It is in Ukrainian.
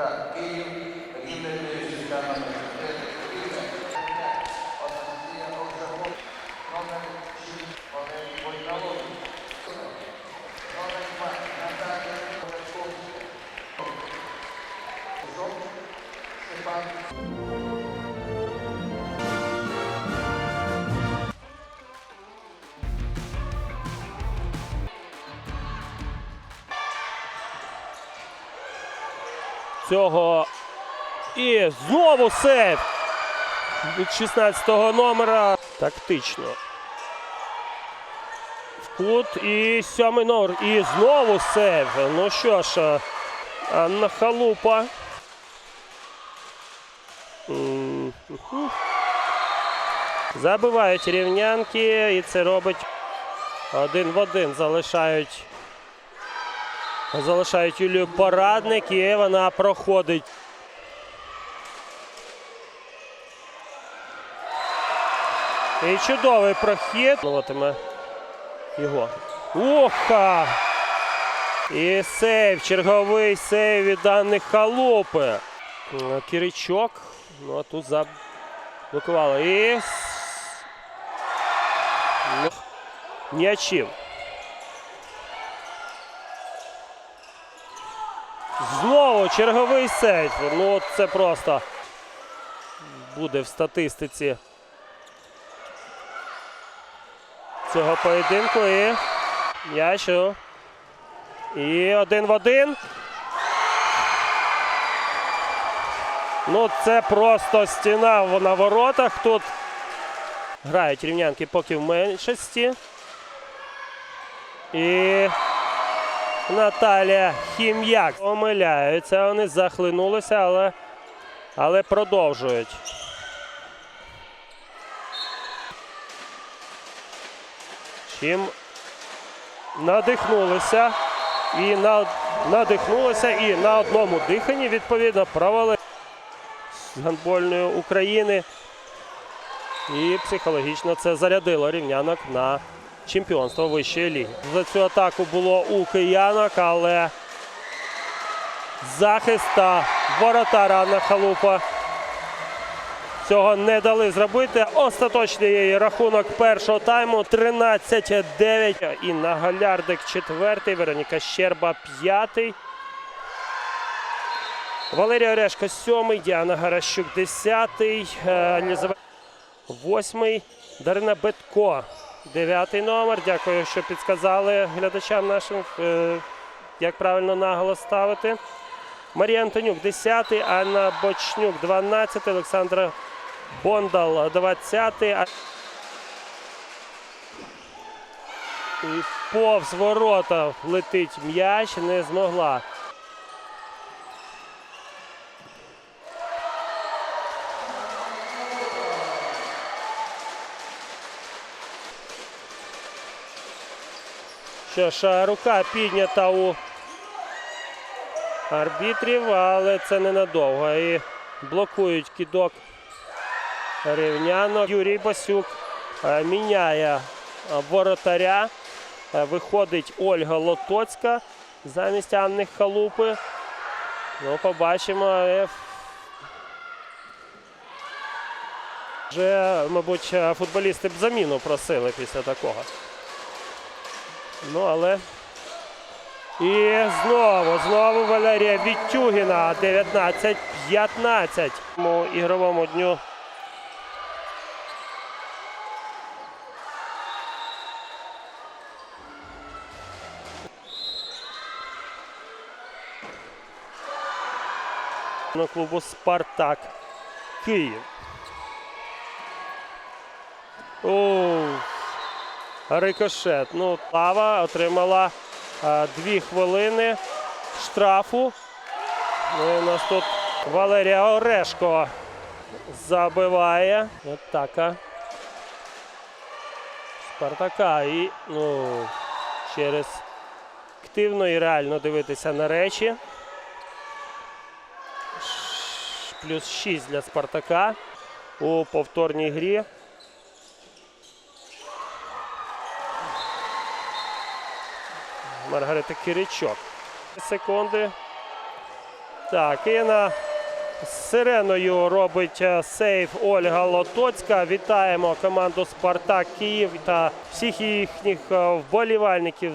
está aquello, el INDEP está en la Secretaría de Justicia, o sea, no me цього. І знову сейв від 16-го номера. Тактично. В кут і сьомий номер. І знову сейв. Ну що ж, Анна Халупа. Забивають рівнянки, і це робить один в один. Залишають Залишають Юлію Порадник і вона проходить. І чудовий прохід. Молотиме його. Уха! І сейв, черговий сейв від Анни Халупи. Е, Киричок. Ну а тут заблокували. І с- Ну, М'ячів. Знову черговий сейф. Ну це просто буде в статистиці цього поєдинку. І м'яч. І один в один. Ну, це просто стіна на воротах. Тут грають рівнянки поки в меншості. І Наталія Хім'як. Помиляються, вони захлинулися, але, але продовжують. Чим надихнулися і на, надихнулися і на одному диханні відповідно провели з гандбольної України. І психологічно це зарядило рівнянок на чемпіонство вищої ліги. За цю атаку було у киянок, але захист та воротар Анна Халупа цього не дали зробити. Остаточний рахунок першого тайму 13-9. Інна Галярдик четвертий, Вероніка Щерба п'ятий. Валерія Орешко сьомий, Діана Гаращук десятий, е, восьмий, Дарина Бетко дев'ятий номер. Дякую, що підказали глядачам нашим, е, як правильно наголос ставити. Марія Антонюк 10-й, Анна Бочнюк 12, Олександра Бондал 20. а- І повз ворота летить м'яч, не змогла. Що ж, рука піднята у арбітрів, але це ненадовго. І блокують кидок рівнянок. Юрій Басюк е, міняє воротаря. Е, Виходить Ольга Лотоцька замість Анни Халупи. Ну, побачимо. е, Вже, мабуть, футболісти б заміну просили після такого. Ну, але. І знову, знову Валерія Вітюгіна 19-15 у ігровому дню. На клубу Спартак Київ. Оу. Рикошет. Ну, Лава отримала а, дві хвилини штрафу. Ну, і у нас тут Валерія Орешко забиває. Атака. Спартака. І ну, через активно і реально дивитися на речі. Плюс 6 для Спартака у повторній грі. Маргарита Киричок. Секунди. Так, і на сиреною робить е, сейф Ольга Лотоцька. Вітаємо команду Спартак Київ та всіх їхніх е, вболівальників.